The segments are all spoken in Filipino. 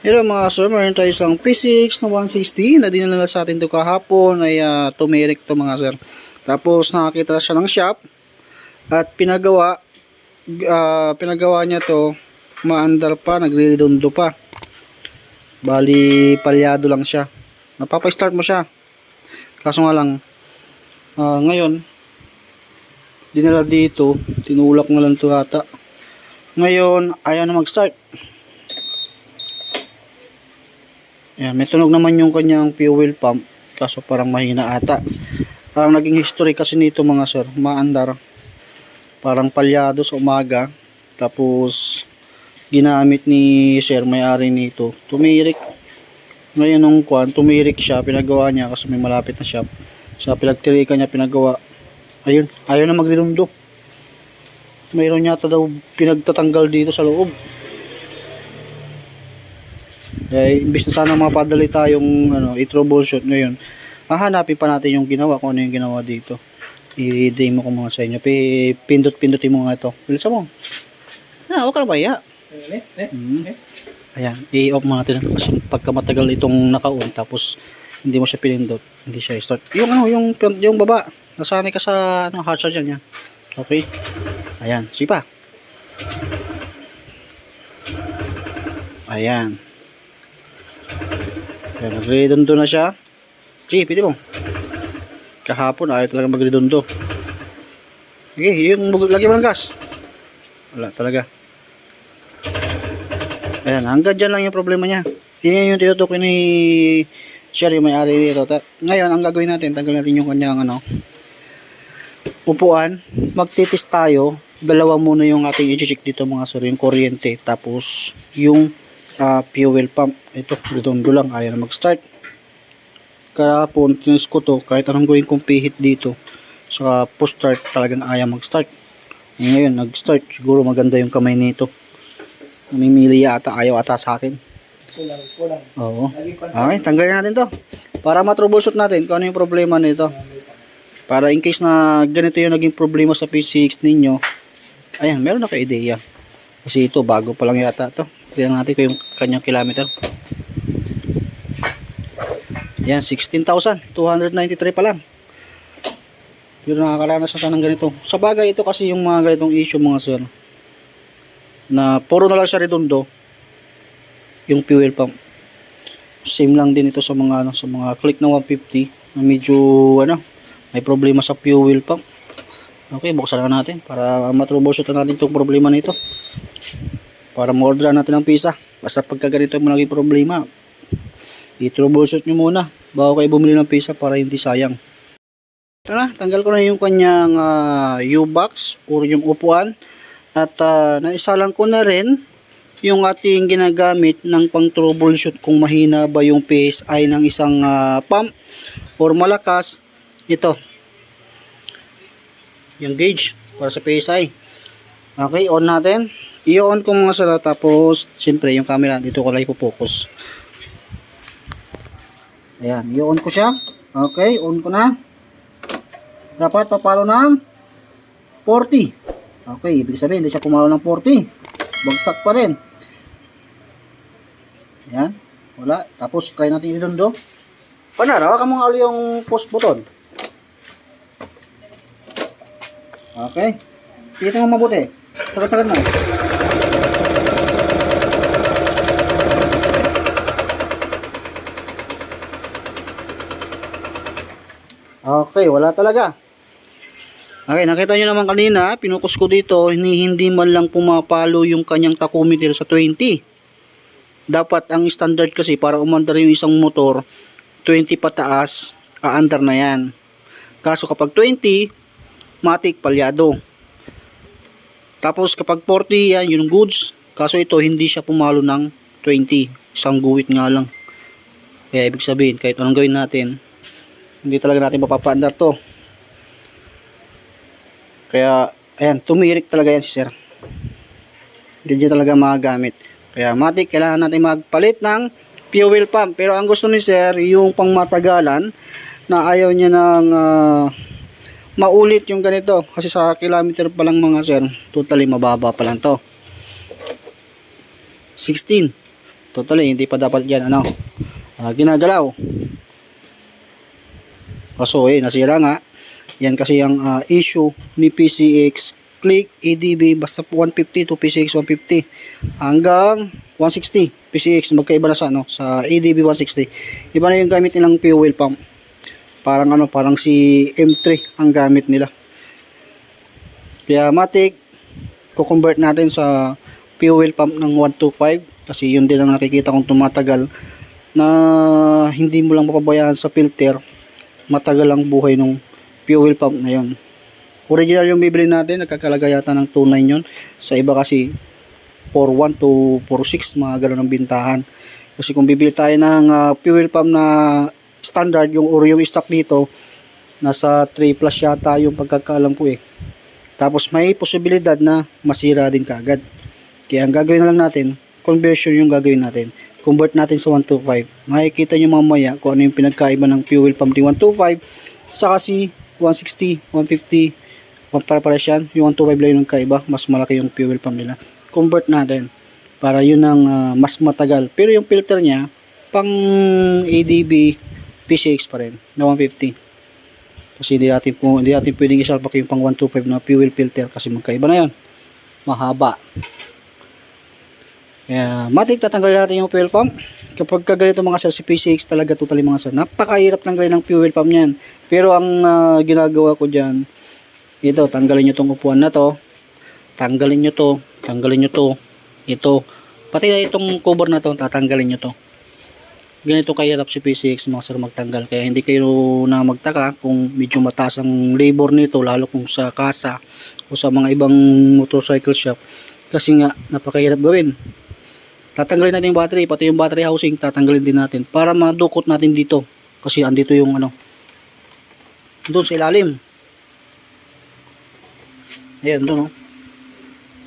Pero mga sir, meron tayo isang P6 na 160 na dinala sa atin to kahapon ay uh, tumirik to mga sir. Tapos nakakita siya ng shop at pinagawa ah, pinagawa niya to maandar pa, nagre-redondo pa. Bali, palyado lang siya. Napapa-start mo siya. Kaso nga lang, ah, ngayon, dinala dito, tinulak na lang to ata. Ngayon, ayaw na mag-start. Yan, may tunog naman yung kanyang fuel pump. Kaso parang mahina ata. Parang naging history kasi nito mga sir, maandar. Parang palyado sa umaga. Tapos, ginamit ni sir may-ari nito. Tumirik. Ngayon nung kwan, tumirik siya, pinagawa niya kasi may malapit na shop. Sa pinagtirikan niya pinagawa. Ayun, ayaw na maglilundo. Mayroon yata daw pinagtatanggal dito sa loob. Eh, imbis na sana mapadali tayong ano, i-troubleshoot ngayon, hahanapin pa natin yung ginawa, kung ano yung ginawa dito. I-demo ko mga sa inyo. Pi- Pindot-pindutin mo nga ito. Bilisan mo. Ah, huwag ka na maya. Hmm. Ayan, i-off mo natin kasi pagka matagal itong naka-on tapos hindi mo siya pinindot, hindi siya start. Yung ano, yung yung baba, nasanay ka sa ano, hazard yan yan. Okay? Ayan, sipa. Ayan. Ayan, nagredondo na siya. Sige, piti mo. Kahapon, ayaw talaga magredondo. Sige, yung lagi mo ng gas. Wala talaga. Ayan, hanggang dyan lang yung problema niya. Yan yung tinutukoy ni Sherry, may-ari dito. Ta- Ngayon, ang gagawin natin, tanggal natin yung kanyang ano, upuan. Magtitis tayo. Dalawa muna yung ating i-check dito mga sir, yung kuryente. Tapos, yung ah, fuel pump. Ito, redondo lang. Ayaw na mag-start. Kahapon, tinis ko to, kahit anong gawin kong pihit dito, sa push start, talagang ayaw mag-start. Ngayon, nag-start. Siguro maganda yung kamay nito. Namimili yata, ayaw ata sa akin. Kulang, kulang. Oo. Okay, tanggalin natin to. Para matroubleshoot natin kung ano yung problema nito. Para in case na ganito yung naging problema sa P6 ninyo, ayan, meron na kayo ideya. Kasi ito, bago pa lang yata to. Tignan natin ko yung kanyang kilometer. Ayan, 16,293 pa lang. Pero nakakaranas na ng ganito. Sa bagay, ito kasi yung mga ganitong issue mga sir. Na puro na lang siya redondo. Yung fuel pump same lang din ito sa mga ano sa mga click na 150 na medyo ano may problema sa fuel pump okay buksan na natin para matroubleshoot na natin itong problema nito para ma-order natin ng pizza. Basta pagka ganito mo naging problema i-troubleshoot nyo muna bago kayo bumili ng pizza para hindi sayang. Tara, tanggal ko na yung kanyang ah, U-box or yung upuan. At ah, naisalang ko na rin yung ating ginagamit ng pang troubleshoot kung mahina ba yung PSI ng isang ah, pump or malakas. Ito. Yung gauge para sa PSI okay on natin i-on ko mga sala tapos siyempre yung camera dito ko lang ipo-focus ayan i-on ko siya okay on ko na dapat papalo ng 40 okay ibig sabihin hindi siya pumalo ng 40 bagsak pa rin yan. Wala. Tapos, try natin idondo. Panar, hawakan mo nga ulit yung post button. Okay. Tingnan mo mabuti. Sagat-sagat mo. Okay, wala talaga. Okay, nakita nyo naman kanina, pinukus ko dito, hindi, man lang pumapalo yung kanyang tachometer sa 20 dapat ang standard kasi para umandar yung isang motor 20 pataas aandar na yan. Kaso kapag 20 matik palyado. Tapos kapag 40 yan yung goods. Kaso ito hindi siya pumalo ng 20 isang guwit nga lang. Kaya ibig sabihin kahit anong gawin natin hindi talaga natin mapapaandar to kaya ayan tumirik talaga yan si sir hindi talaga magagamit kaya matik, kailangan natin magpalit ng fuel pump. Pero ang gusto ni sir, yung pangmatagalan na ayaw niya ng ah, maulit yung ganito. Kasi sa kilometer pa lang mga sir, totally mababa pa lang to. 16. Totally, hindi pa dapat yan, ano, ah, ginagalaw. Kaso, eh, nasira nga. Yan kasi ang ah, issue ni PCX click ADB basta po 150 to PCX 150 hanggang 160 PCX magkaiba na sa ano sa ADB 160 iba na yung gamit nilang fuel pump. Parang ano parang si M3 ang gamit nila. Kaya matik ko-convert natin sa fuel pump ng 125 kasi yun din ang nakikita kong tumatagal na hindi mo lang mapabayaan sa filter matagal ang buhay ng fuel pump na yun. Original yung bibili natin nagkakalaga yata ng 2.9 yun. Sa iba kasi 4.1 to 4.6 mga ganun ang bintahan. Kasi kung bibili tayo ng ah, fuel pump na standard yung or yung stock dito nasa 3 plus yata yung pagkakaalam ko eh. Tapos may posibilidad na masira din kagad kaya ang gagawin na lang natin conversion yung gagawin natin convert natin sa 125 makikita nyo mamaya kung ano yung pinagkaiba ng fuel pump ni 125 sa kasi 160, 150 para yan. Yung 125 lang yung kaiba mas malaki yung fuel pump nila. Convert natin para yun ang ah, mas matagal. Pero yung filter niya pang ADB PCX pa rin na 150 kasi hindi natin, po, hindi natin pwedeng isalpak yung pang 125 na fuel filter kasi magkaiba na yun. Mahaba kaya matik tatanggalin natin yung fuel pump. Kapag ka ganito mga sir si PCX talaga totally mga sir. Napakahirap tanggalin ng fuel pump niyan. Pero ang ah, ginagawa ko dyan ito tanggalin nyo tong upuan na to. Tanggalin nyo to tanggalin nyo to ito. Pati na itong cover na to tatanggalin nyo to. Ganito kahirap si PCX mga sir magtanggal. Kaya hindi kayo na magtaka kung medyo mataas ang labor nito lalo kung sa kasa o sa mga ibang motorcycle shop. Kasi nga napakahirap gawin tatanggalin natin yung battery pati yung battery housing tatanggalin din natin para madukot natin dito. Kasi andito yung ano doon sa ilalim. Ayan doon oh.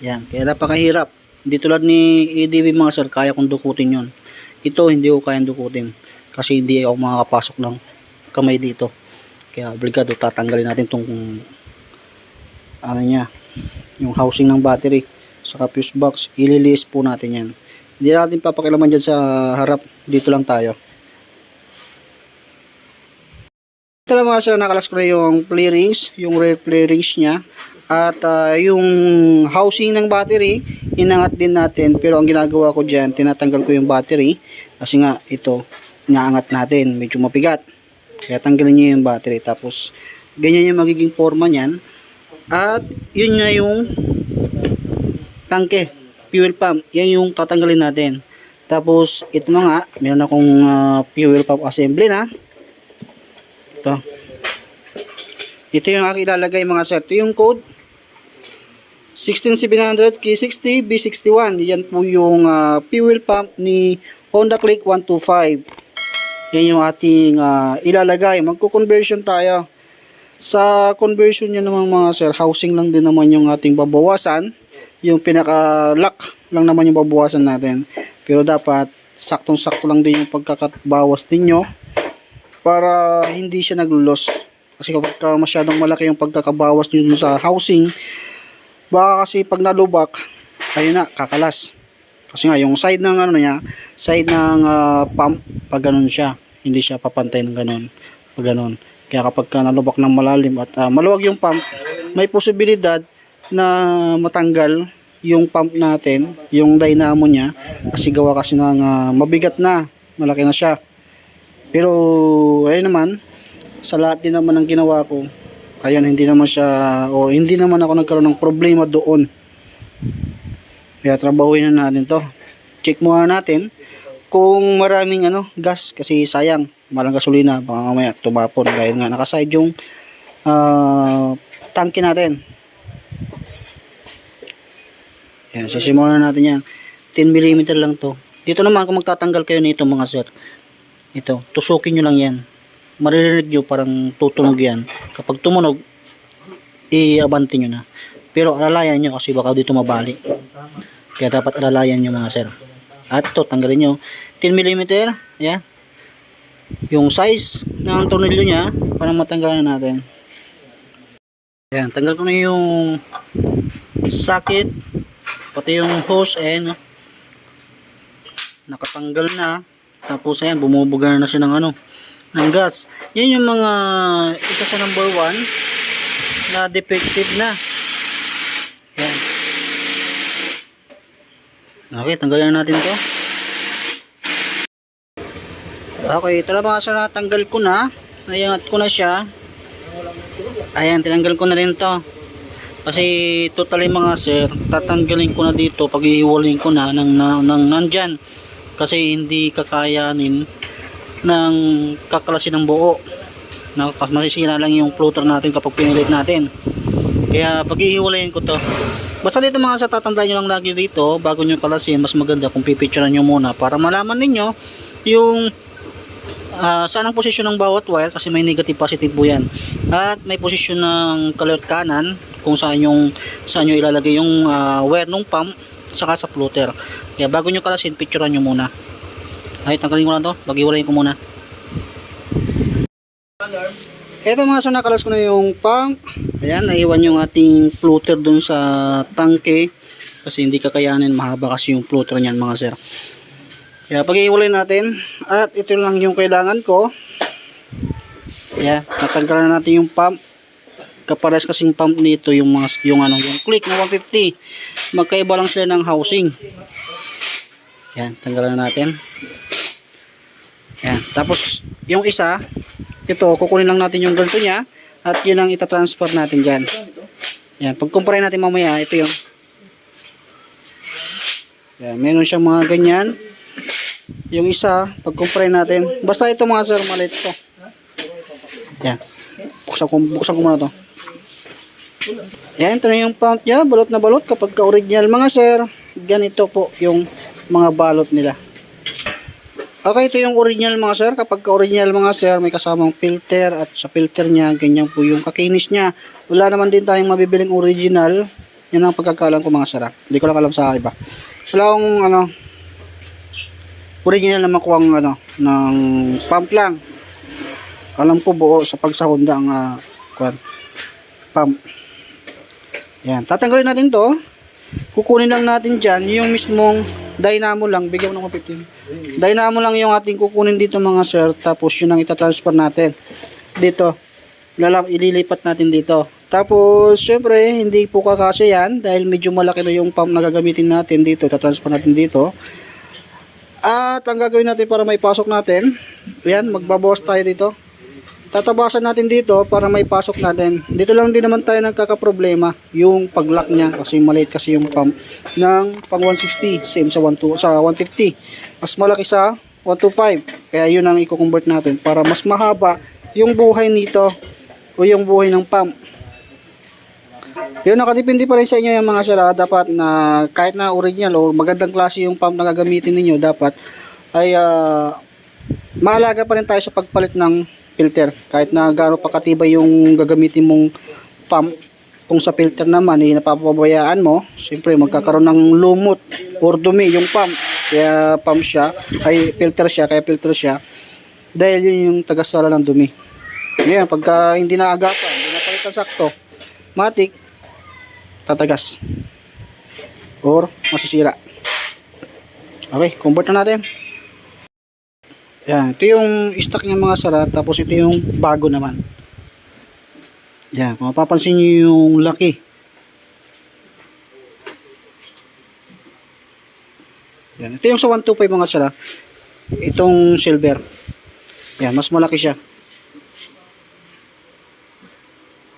yan kaya napakahirap. Hindi tulad ni EDB mga sir kaya kong dukutin yon ito hindi ko kayang dukutin kasi hindi ako makakapasok ng kamay dito. Kaya obligado tatanggalin natin tong ano niya yung housing ng battery. Sa fuse box ililiis po natin yan hindi natin papakilaman dyan sa harap. Dito lang tayo. Ito lang mga sir nakalas ko yung play rings yung rear play rings nya at ah, yung housing ng battery inangat din natin. Pero ang ginagawa ko dyan tinatanggal ko yung battery. Kasi nga ito inaangat natin. Medyo mabigat. Kaya tanggalin nyo yung battery. Tapos ganyan yung magiging forma nyan at yun nga yung tangke fuel pump yan yung tatanggalin natin. Tapos ito na nga meron akong ah, fuel pump assembly na. Ito. Ito yung aking ilalagay mga sir. Ito yung code. 16700 K60 B61 yan po yung ah, fuel pump ni Honda Click 125 yan yung ating ah, ilalagay. Magko-conversion tayo. Sa conversion nyo naman mga sir housing lang din naman yung ating babawasan yung pinaka lock lang naman yung babawasan natin. Pero dapat saktong sakto lang din yung pagkakabawas ninyo para hindi siya naglulos kasi kapag ka masyadong malaki yung pagkakabawas nyo sa housing baka kasi pag nalubak ayun na kakalas. Kasi nga yung side ng ano niya side ng ah, pump pag ganun siya hindi siya papantay ng ganun pag ganun. Kaya kapag ka nalubak ng malalim at ah, maluwag yung pump may posibilidad na matanggal yung pump natin yung dynamo niya kasi gawa kasi ng ah, mabigat na malaki na siya. Pero ayun naman sa lahat din naman ng ginawa ko ayan hindi naman siya o hindi naman ako nagkaroon ng problema doon. Kaya trabahuin na natin to. Check muna natin kung maraming ano gas kasi sayang malang gasolina baka mamaya tumapon dahil nga nakaside yung ah, tangke natin yan sisimulan na natin yan. 10mm lang to. Dito naman kung magtatanggal kayo nito mga sir ito tusukin nyo lang yan. Maririnig nyo parang tutunog yan. Kapag tumunog i-abante nyo na. Pero alalayan nyo kasi baka dito mabali. Kaya dapat alalayan nyo mga sir. At ito tanggalin nyo. 10mm yan. Yung size ng tornilyo nya para matanggalan natin. Yan tanggal ko na yung socket pati yung hose eh no nakatanggal na. Tapos ayan, bumubuga na siya ng ano, ng gas. Yan yung mga isa sa number 1 na defective na. Yan. Okay, tanggalin natin to. Okay, ito na mga sir, natanggal ko na. Nayangat ko na siya. Ayan, tinanggal ko na rin to. Kasi totally mga sir, tatanggalin ko na dito pag iiwalin ko na ng, ng, ng nandyan. Kasi hindi kakayanin ng kakalasin ng buo. Na, masisira lang yung floater natin kapag pinilit natin. Kaya pag iiwalayin ko to, basta dito mga sa tatandaan nyo lang lagi dito, bago nyo kalasin, mas maganda kung pipicturean nyo muna para malaman ninyo yung ah, saan ang posisyon ng bawat wire kasi may negative positive po yan at may posisyon ng kalot kanan kung saan yung saan nyo ilalagay yung ah, wire ng pump saka sa floater kaya bago nyo kalasin picturean nyo muna. Ay tanggalin ko lang to. Bagiwalayin ko muna. Eto mga so nakalas ko na yung pump. Ayan naiwan yung ating floater dun sa tangke. Kasi hindi kakayanin mahaba kasi yung floater niyan mga sir. Kaya pag-iwalay natin. At ito lang yung kailangan ko. Kaya natanggalan na natin yung pump. Kapares kasing pump nito yung mga yung ano yung click na 150. Magkaiba lang sila ng housing. Yan, tanggalan na natin. Yan, tapos yung isa, ito kukunin lang natin yung ganito niya at yun ang ita-transfer natin diyan. Yan, pag-compare natin mamaya, ito yung yan, meron siyang mga ganyan yung isa, pag-compare natin. Basta ito mga sir, maliit to. Yan. Buksan ko, buksan ko muna to. Yan, ito na yung pump niya. Balot na balot. Kapag ka-original mga sir, ganito po yung mga balot nila. Okay, ito yung original mga sir. Kapag ka-original mga sir, may kasamang filter at sa filter niya, ganyan po yung kakinis niya. Wala naman din tayong mabibiling original. Yan ang pagkakalam ko mga sir. ah. Hindi ko lang alam sa iba. Wala akong ano, original na makuha ang ano, ng pump lang. Alam ko buo sa pagsahonda ang uh, pump. Yan, tatanggalin natin to. Kukunin lang natin dyan yung mismong dynamo lang. Bigyan mo ng 15. Dynamo lang yung ating kukunin dito mga sir. Tapos yun ang itatransfer natin. Dito. Lalap, ililipat natin dito. Tapos, syempre, hindi po kakasya yan dahil medyo malaki na yung pump na gagamitin natin dito. Itatransfer natin dito. At ang gagawin natin para may pasok natin, yan, magbabawas tayo dito. Tatabasan natin dito para may pasok natin. Dito lang din naman tayo nagkakaproblema, yung pag-lock niya kasi maliit kasi yung pump ng pang 160, same sa 12, sa 150. Mas malaki sa 125. Kaya yun ang i-convert natin para mas mahaba yung buhay nito o yung buhay ng pump. Yun, nakadepende pa rin sa inyo yung mga sira. Dapat na kahit na original o magandang klase yung pump na gagamitin ninyo, dapat ay ah, maalaga pa rin tayo sa pagpalit ng filter. Kahit na gaano pa katibay yung gagamitin mong pump, kung sa filter naman eh, napapabayaan mo, siyempre magkakaroon ng lumot or dumi yung pump. Kaya pump siya, ay filter siya, kaya filter siya. Dahil yun yung tagasala ng dumi. Ngayon, pagka hindi naagapan, hindi napalitan sakto, matik, tatagas or masisira okay convert na natin yan ito yung stock ng mga sara tapos ito yung bago naman yan kung mapapansin nyo yung laki yan ito yung sa 125 mga sara itong silver yan mas malaki siya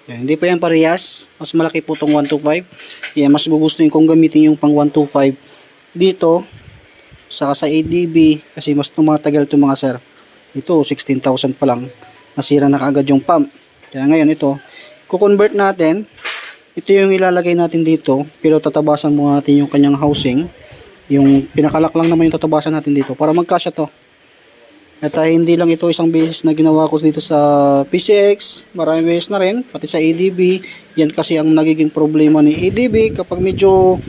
yan, hindi pa yan parehas. Mas malaki po itong 125. Yan, mas gugustuhin kong gamitin yung pang 125 dito. Saka sa ADB kasi mas tumatagal ito mga sir. Ito 16,000 pa lang. Nasira na kaagad yung pump. Kaya ngayon ito, kukonvert natin. Ito yung ilalagay natin dito. Pero tatabasan mo natin yung kanyang housing. Yung pinakalak lang naman yung tatabasan natin dito para magkasya to. At ah, hindi lang ito isang beses na ginawa ko dito sa PCX, maraming beses na rin, pati sa ADB. Yan kasi ang nagiging problema ni ADB kapag medyo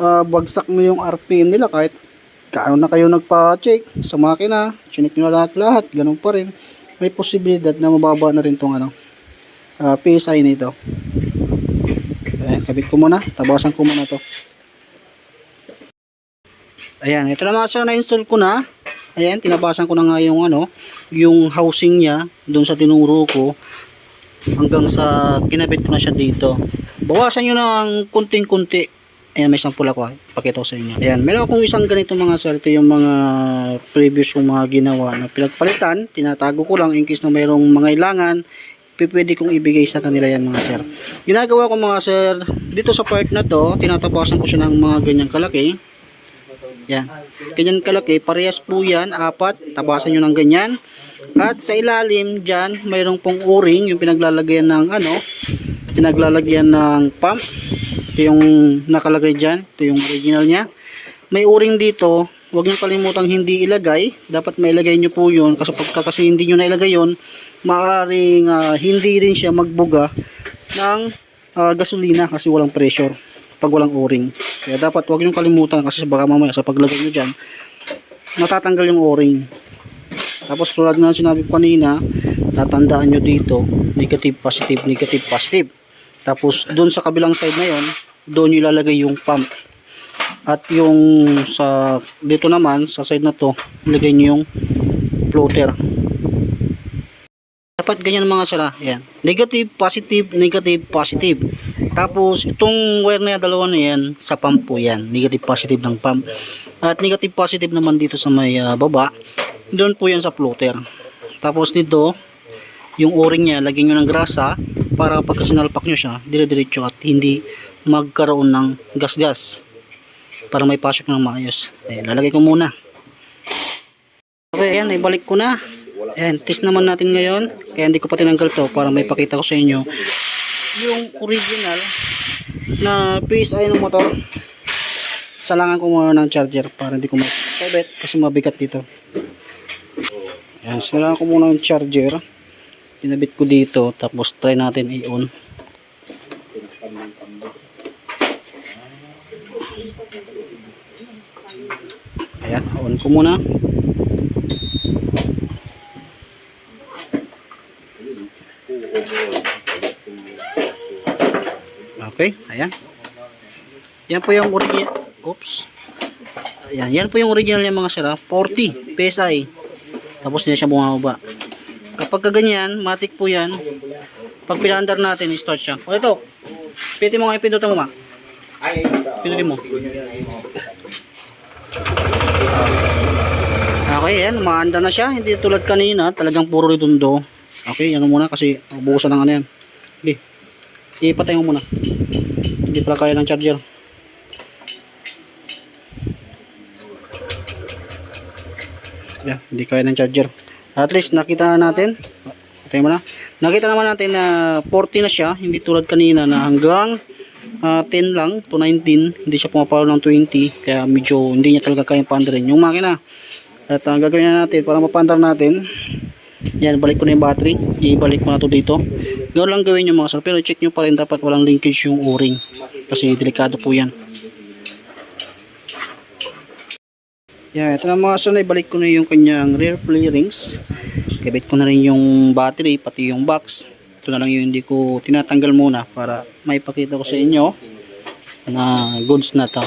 ah, bagsak mo yung RPM nila kahit kaano na kayo nagpa-check sa makina, chinik nyo na lahat-lahat, ganun pa rin. May posibilidad na mababa na rin tong ano, ah, PSI nito. Ayan, kabit ko muna, tabasan ko muna to. Ayan, ito na mga sir, na-install ko na. Ayan, tinabasan ko na nga yung ano, yung housing niya doon sa tinuro ko hanggang sa kinabit ko na siya dito. Bawasan nyo ng kunting-kunti. Ayan, may sample ako. Pakita ko sa inyo. Ayan, meron akong isang ganito mga sir. Ito yung mga previous kong mga ginawa na pinagpalitan. Tinatago ko lang in case na mayroong mga ilangan. Pwede kong ibigay sa kanila yan mga sir. Ginagawa ko mga sir, dito sa part na to, tinatabasan ko siya ng mga ganyang kalaki. Yan. Ganyan kalaki. Parehas po yan. Apat. Tabasan nyo ng ganyan. At sa ilalim dyan, mayroong pong o-ring. Yung pinaglalagyan ng ano. Pinaglalagyan ng pump. Ito yung nakalagay dyan. Ito yung original niya. May o-ring dito. Huwag nyo kalimutang hindi ilagay. Dapat mailagay nyo po yun. Kasi pagka kasi hindi nyo nailagay yun, maaaring ah, hindi rin siya magbuga ng ah, gasolina kasi walang pressure pag walang o-ring. Kaya dapat huwag niyong kalimutan kasi baka mamaya sa paglagay niyo dyan, matatanggal yung o-ring. Tapos tulad na sinabi ko kanina, tatandaan nyo dito, negative, positive, negative, positive. Tapos doon sa kabilang side na yon, doon nyo ilalagay yung pump. At yung sa dito naman, sa side na to, ilagay nyo yung floater. Dapat ganyan mga sala. Yan. Negative, positive, negative, positive. Tapos, itong wire na yan, dalawa na yan, sa pump po yan. Negative, positive ng pump. At negative, positive naman dito sa may ah, baba. Doon po yan sa floater. Tapos dito, yung o-ring niya, lagyan nyo ng grasa para pagka sinalpak nyo siya, dire-diretso at hindi magkaroon ng gas-gas para may pasok ng maayos. Ayan, lalagay ko muna. Okay, ayan, ibalik ko na. Ayan, test naman natin ngayon. Kaya hindi ko pa tinanggal to para may pakita ko sa inyo yung original na PSI ng motor. Salangan ko muna ng charger para hindi ko masabit kasi mabigat dito. Ayan, salangan ko muna ng charger. Pinabit ko dito tapos try natin i-on. Ayan, on ko muna. Okay, ayan. Yan po yung original. Oops. Ayan, yan po yung original niya mga sira. 40 PSI. Tapos hindi siya bumababa. Kapag kaganyan, matik po yan. Pag pinaandar natin, i-start siya. O ito, piti mo nga yung pindutan mo ma. Pindutin mo. Okay, yan. Umaandar na siya. Hindi tulad kanina. Talagang puro redondo. Okay, yan muna kasi bukusan ng ano yan. Okay. Ipatay mo muna. Hindi pala kaya ng charger. Yeah, hindi kaya ng charger. At least nakita na natin. Patay mo na. Nakita naman natin na 40 na siya, hindi tulad kanina na hanggang ah, 10 lang to 19, hindi siya pumapalo ng 20 kaya medyo hindi niya talaga kayang paandarin yung makina. At ang gagawin na natin para mapandar natin, yan, balik ko na yung battery. Ibalik ko na to dito. Ganoon lang gawin yung mga sir. Pero check nyo pa rin dapat walang linkage yung o-ring. Kasi delikado po yan. Yan, ito na mga sir. Ibalik ko na yung kanyang rear play rings. Kabit ko na rin yung battery, pati yung box. Ito na lang yung hindi ko tinatanggal muna para maipakita ko sa inyo na goods na to.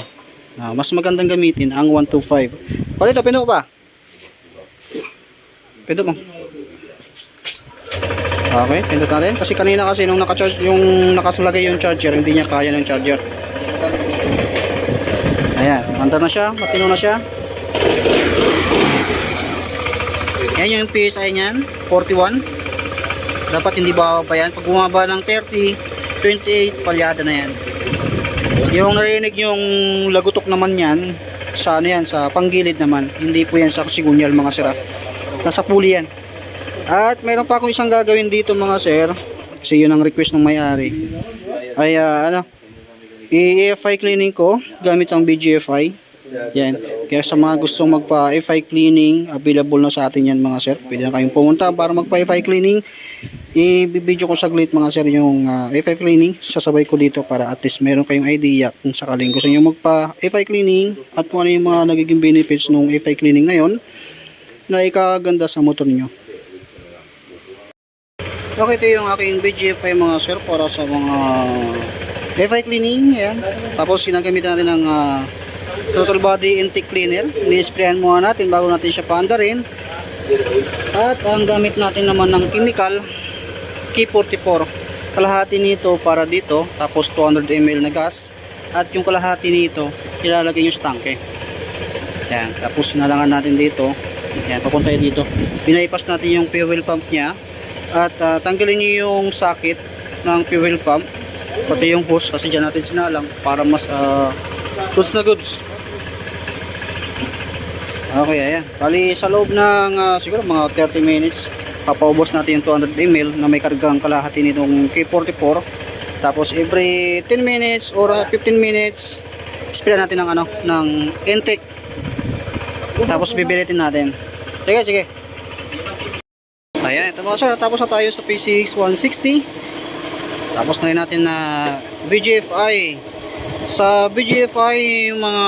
Na mas magandang gamitin ang 125. Palito, pino ko ba? Pindot mo. Okay, pindot natin. Kasi kanina kasi nung naka-charge, yung nakasalagay yung charger, hindi niya kaya ng charger. Ayan, andar na siya, matino na siya. Yan yung PSI niyan, 41. Dapat hindi bababa pa yan. Pag bumaba ng 30, 28, palyada na yan. Yung narinig yung lagutok naman yan, sa ano yan, sa panggilid naman. Hindi po yan sa sigunyal mga sira. Nasa puli yan. At meron pa akong isang gagawin dito mga sir. Kasi yun ang request ng may-ari. Ay ah, ano, i-EFI cleaning ko gamit ang BGFI. Yan. Kaya sa mga gustong magpa-EFI cleaning, available na sa atin yan mga sir. Pwede na kayong pumunta para magpa-EFI cleaning. I-video ko saglit mga sir yung uh, EFI cleaning. Sasabay ko dito para at least meron kayong idea kung sakaling gusto nyo magpa-EFI cleaning at kung ano yung mga nagiging benefits ng EFI cleaning ngayon na ikaganda sa motor nyo. Okay, ito yung aking BGFI mga sir para sa mga FI cleaning. Yan. Tapos ginagamit natin ng ah, throttle body intake cleaner. Ni-sprayan muna natin bago natin siya paandarin. At ang gamit natin naman ng chemical, K44. Kalahati nito para dito, tapos 200 ml na gas. At yung kalahati nito, ilalagay nyo sa tangke. Yan, tapos nalangan natin dito. Yan, papunta yun dito. Pinaipas natin yung fuel pump niya. At ah, tanggalin nyo yung socket ng fuel pump. Pati yung hose kasi dyan natin sinalang para mas ah, goods na goods. Okay, ayan. Bali sa loob ng ah, siguro mga 30 minutes, papaubos natin yung 200 ml na may kargang kalahati nitong K44. Tapos every 10 minutes or ah, 15 minutes, spray natin ng ano, ng intake. Tapos bibiritin natin. Sige, sige. Ayan, ito mga sir, tapos na tayo sa PCX 160. Tapos na rin natin na BGFI. Sa BGFI, yung mga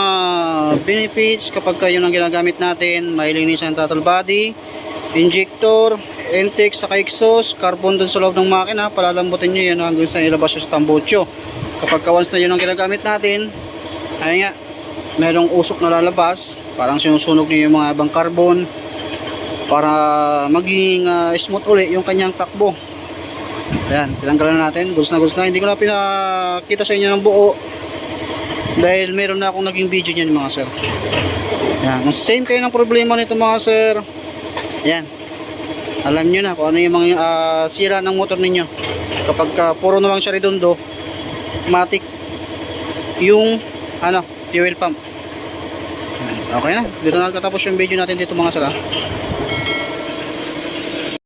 benefits kapag kayo nang ginagamit natin, may linisan throttle body, injector, intake sa exhaust, carbon dun sa loob ng makina, palalambutin nyo yan hanggang sa ilabas sa tambucho. Kapag ka once na yun ang ginagamit natin, ayun nga, merong usok na lalabas, parang sinusunog nyo yung mga ibang carbon, para maging ah, smooth uli yung kanyang takbo. Ayan, tinanggalan na natin. Goods na goods na. Hindi ko na pinakita sa inyo ng buo. Dahil meron na akong naging video niyan mga sir. Kung same kayo ng problema nito mga sir. Ayan. Alam nyo na kung ano yung mga ah, sira ng motor ninyo. Kapag ka puro na lang siya redondo, matic yung ano, fuel pump. Okay na. Dito na nagtatapos yung video natin dito mga sir. ah.